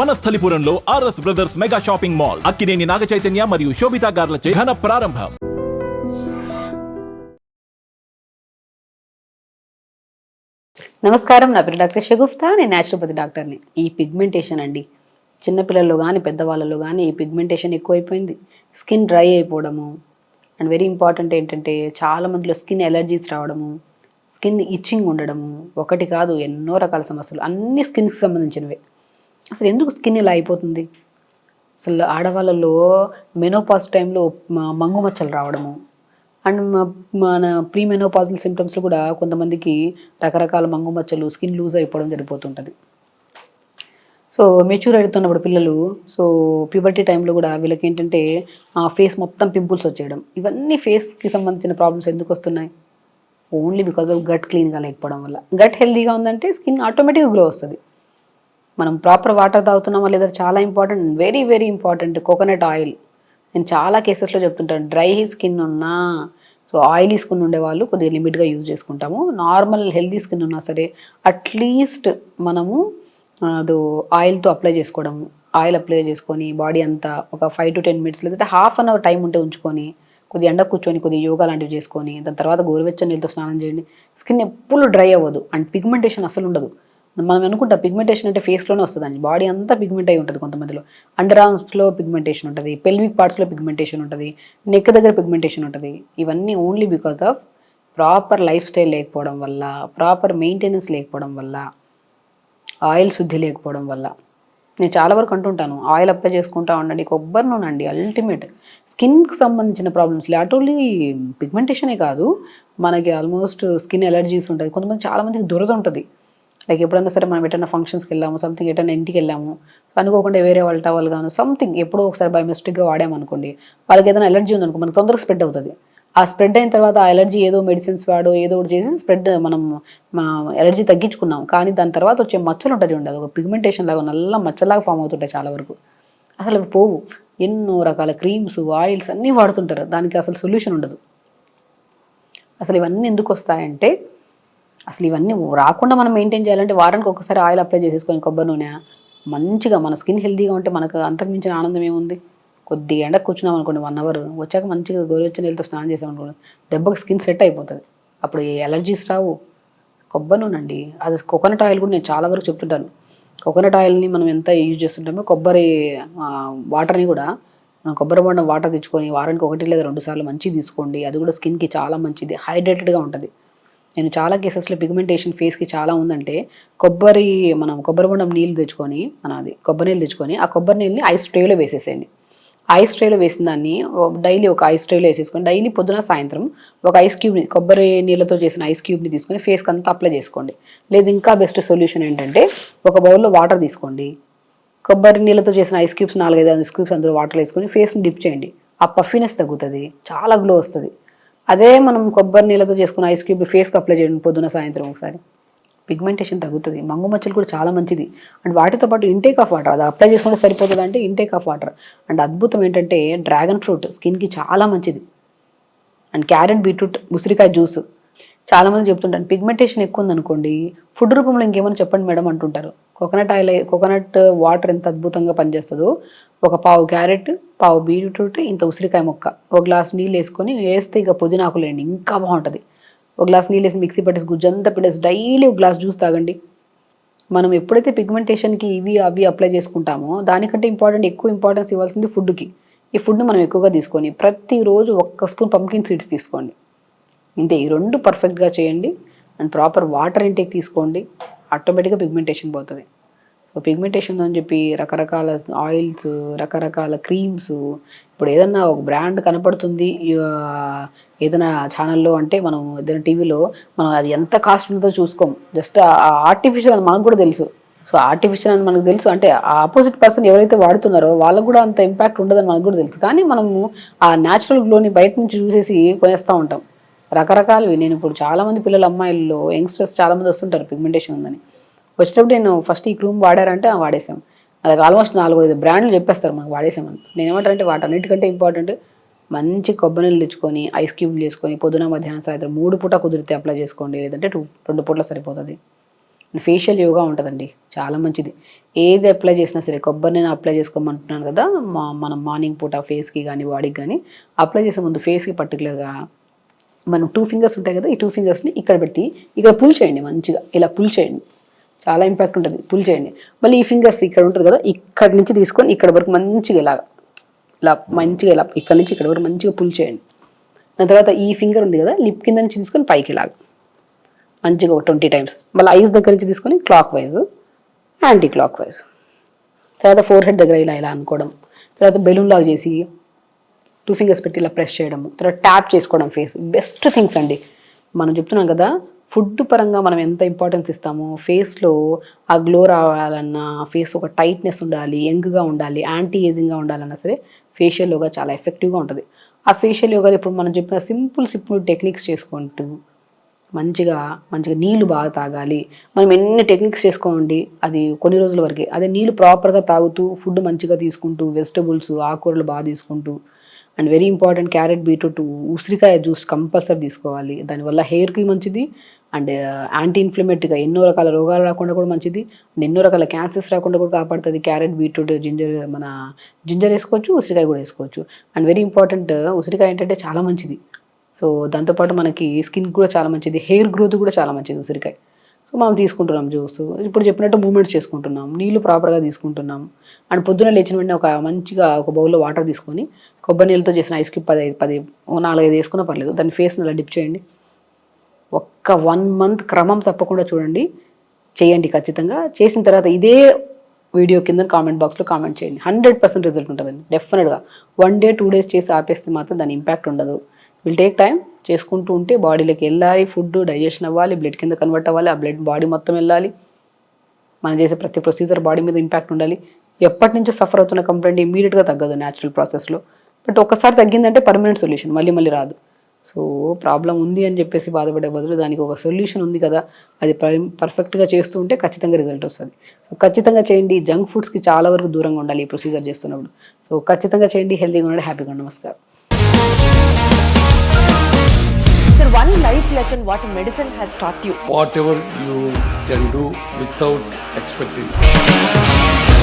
వనస్థలిపురంలో RS brothers mega shopping mall Akkineni Naga Chaitanya మరియు శోభితా గార్లచే ఘన ప్రారంభం. నమస్కారం నా పేరు డాక్టర్ షగుఫ్తా నేను న్యాచురోపతి డాక్టర్ని. ఈ పిగ్మెంటేషన్ అండి. చిన్నపిల్లల్లో కానీ పెద్దవాళ్ళలో కానీ ఈ పిగ్మెంటేషన్ ఎక్కువైపోయింది. స్కిన్ డ్రై అయిపోవడము. అండ్ వెరీ ఇంపార్టెంట్ ఏంటంటే చాలా మందిలో స్కిన్ ఎలర్జీస్ రావడము. స్కిన్ ఇచ్చింగ్ ఉండడము. ఒకటి కాదు ఎన్నో రకాల సమస్యలు. అన్ని స్కిన్కి సంబంధించినవే. అసలు ఎందుకు స్కిన్ ఇలా అయిపోతుంది? అసలు ఆడవాళ్ళలో మెనోపాజ్ టైంలో మంగు మచ్చలు రావడము. అండ్ మన ప్రీ మెనోపాజల్ సిమ్టమ్స్లో కూడా కొంతమందికి రకరకాల మంగు మచ్చలు స్కిన్ లూజ్ అయిపోవడం జరిగిపోతుంటుంది. సో మెచ్యూర్ అవుతున్నప్పుడు పిల్లలు సో ప్యూబర్టీ టైంలో కూడా వీళ్ళకి ఏంటంటే ఆ ఫేస్ మొత్తం పింపుల్స్ వచ్చేయడం. ఇవన్నీ ఫేస్కి సంబంధించిన ప్రాబ్లమ్స్ ఎందుకు వస్తున్నాయి? ఓన్లీ బికాజ్ ఆఫ్ గట్ క్లీన్గా లేకపోవడం వల్ల. గట్ హెల్దీగా ఉందంటే స్కిన్ ఆటోమేటిక్గా గ్లో వస్తుంది. మనం ప్రాపర్ వాటర్ తాగుతున్నామా లేదా చాలా important very very important coconut oil నేను చాలా కేసెస్లో చెప్తుంటాను డ్రై స్కిన్ ఉన్నా సో ఆయిలీ స్కిన్ ఉండే వాళ్ళు కొద్దిగా లిమిట్గా యూజ్ చేసుకుంటాము. నార్మల్ హెల్దీ స్కిన్ ఉన్నా సరే అట్లీస్ట్ మనము అది ఆయిల్తో అప్లై చేసుకోవడము. ఆయిల్ అప్లై చేసుకొని బాడీ అంతా ఒక ఫైవ్ టు టెన్ మినిట్స్ లేదంటే హాఫ్ అన్ అవర్ టైం ఉంటే ఉంచుకొని కొద్దిగా ఎండ కూర్చొని కొద్దిగా యోగా లాంటివి చేసుకొని దాని తర్వాత గోరువెచ్చని నీళ్ళతో స్నానం చేయండి. స్కిన్ ఎప్పుడు డ్రై అవ్వదు. అండ్ పిగ్మెంటేషన్ అసలు ఉండదు. మనం అనుకుంటాం పిగ్మెంటేషన్ అంటే ఫేస్లోనే వస్తుందండి. బాడీ అంతా పిగ్మెంట్ అయి ఉంటుంది కొంతమందిలో. అండర్ ఆర్మ్స్లో పిగ్మెంటేషన్ ఉంటుంది పెల్విక్ పార్ట్స్లో పిగ్మెంటేషన్ ఉంటుంది నెక్ దగ్గర పిగ్మెంటేషన్ ఉంటుంది. ఇవన్నీ only because of proper lifestyle లేకపోవడం వల్ల ప్రాపర్ మెయింటెనెన్స్ లేకపోవడం వల్ల ఆయిల్ శుద్ధి లేకపోవడం వల్ల. నేను చాలా వరకు అంటుంటాను ఆయిల్ అప్లై చేసుకుంటా ఉండండి కొబ్బరి నూనె అండి అల్టిమేట్ స్కిన్కి సంబంధించిన ప్రాబ్లమ్స్ నాట్ ఓన్లీ పిగ్మెంటేషనే కాదు మనకి ఆల్మోస్ట్ స్కిన్ ఎలర్జీస్ ఉంటుంది. కొంతమంది చాలామందికి దురద ఉంటుంది. లైక్ ఎప్పుడన్నా సరే మనం ఎటైనా ఫంక్షన్స్కి వెళ్ళాము సంథింగ్ ఎటన్నా ఇంటికి వెళ్ళాము అనుకోకుండా వేరే వాళ్ళ టవల్ గాను సంథింగ్ ఎప్పుడో ఒకసారి బై మిస్టేక్గా వాడామనుకోండి వాళ్ళకి ఏదైనా ఎలర్జీ ఉందనుకో మనకు తొందరగా స్ప్రెడ్ అవుతుంది. ఆ స్ప్రెడ్ అయిన తర్వాత ఆ ఎలర్జీ ఏదో మెడిసిన్స్ వాడో ఏదో ఒకటి చేసి స్ప్రెడ్ మనం మా ఎలర్జీ తగ్గించుకున్నాం. కానీ దాని తర్వాత వచ్చే మచ్చలు ఉంటుంది ఉండదు ఒక పిగ్మెంటేషన్ లాగా నల్ల మచ్చలాగా ఫామ్ అవుతుంటాయి చాలా వరకు. అసలు అవి పోవు. ఎన్నో రకాల క్రీమ్స్ ఆయిల్స్ అన్నీ వాడుతుంటారు. దానికి అసలు సొల్యూషన్ ఉండదు. అసలు ఇవన్నీ ఎందుకు వస్తాయంటే అసలు ఇవన్నీ రాకుండా మనం మెయింటైన్ చేయాలంటే వారానికి ఒకసారి ఆయిల్ అప్లై చేసేసుకొని కొబ్బరి నూనె మంచిగా మన స్కిన్ హెల్తీగా ఉంటే మనకు అంతకుమించిన ఆనందం ఏముంది? కొద్దిగా ఎండ కూర్చున్నాం అనుకోండి వన్ అవర్ వచ్చాక మంచిగా గోరువెచ్చని నీళ్ళతో స్నానం చేసాం అనుకోండి దెబ్బకి స్కిన్ సెట్ అయిపోతుంది. అప్పుడు ఏ ఎలర్జీస్ రావు. కొబ్బరి నూనె అండి అది కోకోనట్ ఆయిల్ కూడా నేను చాలా వరకు చెప్తుంటాను. కోకోనట్ ఆయిల్ని మనం ఎంత యూజ్ చేస్తుంటామో కొబ్బరి వాటర్ని కూడా మనం కొబ్బరి బొండం వాటర్ తెచ్చుకొని వారానికి ఒకటి లేదా రెండు సార్లు మంచిగా తీసుకోండి. అది కూడా స్కిన్కి చాలా మంచిది హైడ్రేటెడ్గా ఉంటుంది. నేను చాలా కేసెస్లో పిగ్మెంటేషన్ ఫేస్కి చాలా ఉందంటే కొబ్బరి మనం కొబ్బరి బొండం నీళ్ళు తెచ్చుకొని మన అది కొబ్బరి నీళ్ళు తెచ్చుకొని ఆ కొబ్బరి నీళ్ళని ఐస్ ట్రేలో వేసేసేయండి. ఐస్ ట్రేలో వేసిన దాన్ని డైలీ ఒక ఐస్ ట్రేలో వేసేసుకొని డైలీ పొద్దున సాయంత్రం ఒక ఐస్ క్యూబ్ని కొబ్బరి నీళ్ళతో చేసిన ఐస్ క్యూబ్ని తీసుకొని ఫేస్కి అంతా అప్లై చేసుకోండి. లేదు ఇంకా బెస్ట్ సొల్యూషన్ ఏంటంటే ఒక బౌల్లో వాటర్ తీసుకోండి. కొబ్బరి నీళ్ళతో చేసిన ఐస్ క్యూబ్స్ నాలుగైదు ఐదు క్యూబ్స్ అందులో వాటర్ వేసుకొని ఫేస్ని డిప్ చేయండి. ఆ పఫీనెస్ తగ్గుతుంది చాలా గ్లో వస్తుంది. అదే మనం కొబ్బరి నీళ్ళతో చేసుకున్న ఐస్ క్యూబ్ ఫేస్కి అప్లై చేయండి పొద్దున సాయంత్రం ఒకసారి. పిగ్మెంటేషన్ తగ్గుతుంది. మంగు మచ్చలు కూడా చాలా మంచిది. అండ్ వాటితో పాటు ఇంటేక్ ఆఫ్ వాటర్ అది అప్లై చేసుకుంటే సరిపోతుంది అంటే ఇంటేక్ ఆఫ్ వాటర్ అండ్ అద్భుతం ఏంటంటే డ్రాగన్ ఫ్రూట్ స్కిన్కి చాలా మంచిది. అండ్ క్యారెట్ బీట్రూట్ ఉసిరికాయ జ్యూస్ చాలామంది చెప్తుంటారు. పిగ్మెంటేషన్ ఎక్కువ ఉందనుకోండి ఫుడ్ రూపంలో ఇంకేమైనా చెప్పండి మేడం అంటుంటారు. కోకోనట్ ఆయిల్ కోకోనట్ వాటర్ ఎంత అద్భుతంగా పనిచేస్తుందో. ఒక పావు క్యారెట్ పావు బీట్రూట్ ఇంత ఉసిరికాయ ముక్క. ఒక గ్లాస్ నీళ్ళు వేసుకొని వేస్తే ఇక పుదీనాకులు వేయండి ఇంకా బాగుంటుంది. ఒక గ్లాస్ నీళ్ళు వేసి మిక్సీ పట్టేసి గుజ్జంతా పెట్టేసి డైలీ ఒక గ్లాస్ జ్యూస్ తాగండి. మనం ఎప్పుడైతే పిగ్మెంటేషన్కి ఇవి అవి అప్లై చేసుకుంటామో దానికంటే ఇంపార్టెంట్ ఎక్కువ ఇంపార్టెన్స్ ఇవ్వాల్సింది ఫుడ్కి. ఈ ఫుడ్ మనం ఎక్కువగా తీసుకొని ప్రతిరోజు ఒక్క స్పూన్ పంకిన్ సీడ్స్ తీసుకోండి. ఇంతే ఈ రెండు పర్ఫెక్ట్గా చేయండి. అండ్ ప్రాపర్ వాటర్ ఇంటేక్ తీసుకోండి. ఆటోమేటిక్గా పిగ్మెంటేషన్ పోతుంది. పిగ్మెంటేషన్ అని చెప్పి రకరకాల ఆయిల్స్ రకరకాల క్రీమ్స్ ఇప్పుడు ఏదన్నా ఒక బ్రాండ్ కనపడుతుంది ఏదైనా ఛానల్లో అంటే మనం ఏదైనా టీవీలో మనం అది ఎంత కాస్ట్ ఉందో చూసుకోం. జస్ట్ ఆర్టిఫిషియల్ అని మనకు కూడా తెలుసు. సో ఆర్టిఫిషియల్ అని మనకు తెలుసు. అంటే ఆ ఆపోజిట్ పర్సన్ ఎవరైతే వాడుతున్నారో వాళ్ళకు కూడా అంత ఇంపాక్ట్ ఉండదని మనకు కూడా తెలుసు. కానీ మనము ఆ న్యాచురల్ గ్లోని బయట నుంచి చూసేసి కొనేస్తూ ఉంటాం. రకరకాలవి. నేను ఇప్పుడు చాలామంది పిల్లల అమ్మాయిల్లో యంగ్స్టర్స్ చాలా మంది వస్తుంటారు పిగ్మెంటేషన్ ఉందని. వచ్చినప్పుడు నేను ఫస్ట్ ఈ క్రూమ్ వాడారంటే ఆ వాడేసాం అది ఆల్మోస్ట్ నాలుగు ఐదు బ్రాండ్లు చెప్పేస్తారు మనకు వాడేసామని నేను ఏమంటారంటే వాటన్నిటికంటే ఇంపార్టెంట్ మంచి కొబ్బరి నీళ్ళు తెచ్చుకొని ఐస్ క్యూబ్లు చేసుకొని పొద్దున మధ్యాహ్నం సాయంత్రం మూడు పూట కుదిరితే అప్లై చేసుకోండి. లేదంటే టూ రెండు పూటలు సరిపోతుంది. ఫేషియల్ యోగా ఉంటుందండి చాలా మంచిది. ఏది అప్లై చేసినా సరే కొబ్బరి నేను అప్లై చేసుకోమంటున్నాను కదా మా మనం మార్నింగ్ పూట ఫేస్కి కానీ బాడీకి కానీ అప్లై చేసే ముందు ఫేస్కి పర్టికులర్గా మనం టూ ఫింగర్స్ ఉంటాయి కదా ఈ టూ ఫింగర్స్ని ఇక్కడ పెట్టి ఇక్కడ పుల్ చేయండి మంచిగా ఇలా పుల్ చేయండి. చాలా ఇంపాక్ట్ ఉంటుంది. పుల్ చేయండి. మళ్ళీ ఈ ఫింగర్స్ ఇక్కడ ఉంటుంది కదా ఇక్కడ నుంచి తీసుకొని ఇక్కడ వరకు మంచిగా ఇలా ఇలా మంచిగా ఇలా ఇక్కడ నుంచి ఇక్కడ వరకు మంచిగా పుల్ చేయండి. దాని తర్వాత ఈ ఫింగర్ ఉంది కదా లిప్ కింద నుంచి తీసుకొని పైకి ఇలాగ. మంచిగా ఒక ట్వంటీ టైమ్స్ మళ్ళీ ఐస్ దగ్గర నుంచి తీసుకొని clockwise anticlockwise తర్వాత ఫోర్ హెడ్ దగ్గర ఇలా ఇలా అనుకోవడం. తర్వాత బెలూన్ లాగా చేసి టూ ఫింగర్స్ పెట్టి ఇలా ప్రెస్ చేయడం తర్వాత ట్యాప్ చేసుకోవడం ఫేస్ బెస్ట్ థింగ్స్ అండి. మనం చెప్తున్నాం కదా ఫుడ్ పరంగా మనం ఎంత ఇంపార్టెన్స్ ఇస్తామో ఫేస్లో ఆ గ్లో రావాలన్నా ఫేస్ ఒక టైట్నెస్ ఉండాలి యంగ్గా ఉండాలి యాంటీ ఏజింగ్గా ఉండాలన్నా సరే ఫేషియల్ యోగా చాలా ఎఫెక్టివ్గా ఉంటుంది. ఆ ఫేషియల్ యోగా ఇప్పుడు మనం చెప్పిన సింపుల్ సింపుల్ టెక్నిక్స్ చేసుకుంటూ మంచిగా మంచిగా నీళ్ళు బాగా తాగాలి. మనం ఎన్ని టెక్నిక్స్ చేసుకోండి అది కొన్ని రోజుల వరకే. అదే నీళ్ళు ప్రాపర్గా తాగుతూ ఫుడ్ మంచిగా తీసుకుంటూ వెజిటబుల్స్ ఆకుకూరలు బాగా తీసుకుంటూ and very important carrot beetroot ఉసిరికాయ జ్యూస్ కంపల్సరీ తీసుకోవాలి. దానివల్ల హెయిర్కి మంచిది అండ్ యాంటీ ఇన్ఫ్లమేటరీగా ఎన్నో రకాల రోగాలు రాకుండా కూడా మంచిది. ఎన్నో రకాల క్యాన్సర్స్ రాకుండా కూడా కాపాడుతుంది. క్యారెట్ బీట్రూట్ జింజర్ మన జింజర్ వేసుకోవచ్చు ఉసిరికాయ కూడా వేసుకోవచ్చు. అండ్ వెరీ ఇంపార్టెంట్ ఉసిరికాయ ఏంటంటే చాలా మంచిది. సో దాంతోపాటు మనకి స్కిన్ కూడా చాలా మంచిది. హెయిర్ గ్రోత్ కూడా చాలా మంచిది ఉసిరికాయ. సో మనం తీసుకుంటున్నాం జ్యూస్ ఇప్పుడు చెప్పినట్టు మూమెంట్స్ చేసుకుంటున్నాం. నీళ్ళు ప్రాపర్గా తీసుకుంటున్నాం. అండ్ పొద్దున లేచిన వెంటనే ఒక మంచిగా ఒక బౌల్లో వాటర్ తీసుకొని కొబ్బరి నీళ్ళతో చేసిన ఐస్ క్యూబ్ పది ఐదు పది నాలుగైదు వేసుకున్నా పర్లేదు. దాని ఫేస్ని అలా డిప్ చేయండి. ఒక్క వన్ మంత్ క్రమం తప్పకుండా చూడండి. చేయండి ఖచ్చితంగా. చేసిన తర్వాత ఇదే వీడియో కింద కామెంట్ బాక్స్లో కామెంట్ చేయండి. హండ్రెడ్ పర్సెంట్ రిజల్ట్ ఉంటుందండి. డెఫినెట్గా వన్ డే టూ డేస్ చేసి ఆపేస్తే మాత్రం దాని ఇంపాక్ట్ ఉండదు. విల్ టేక్ టైం చేసుకుంటూ ఉంటే బాడీలోకి వెళ్ళాలి ఫుడ్ డైజెషన్ అవ్వాలి బ్లడ్ కింద కన్వర్ట్ అవ్వాలి ఆ బ్లడ్ బాడీ మొత్తం వెళ్ళాలి. మనం చేసే ప్రతి ప్రొసీజర్ బాడీ మీద ఇంపాక్ట్ ఉండాలి. ఎప్పటి నుంచో సఫర్ అవుతున్న కంప్లైంట్ ఇమీడియట్గా తగ్గదు న్యాచురల్ ప్రాసెస్లో బట్ ఒక్కసారి తగ్గిందంటే పర్మనెంట్ సొల్యూషన్ మళ్ళీ మళ్ళీ రాదు. సో ప్రాబ్లం ఉంది అని చెప్పేసి బాధపడే బదులు దానికి ఒక సొల్యూషన్ ఉంది కదా అది పర్ఫెక్ట్గా చేస్తూ ఉంటే ఖచ్చితంగా రిజల్ట్ వస్తుంది సో ఖచ్చితంగా చేయండి జంక్ ఫుడ్స్కి చాలా వరకు దూరంగా ఉండాలి ఈ ప్రొసీజర్ చేస్తున్నప్పుడు సో ఖచ్చితంగా చేయండి హెల్తీగా ఉండండి హ్యాపీగా ఉండండి నమస్కారం Sir, one life lesson what medicine has taught you. whatever you can do without expecting.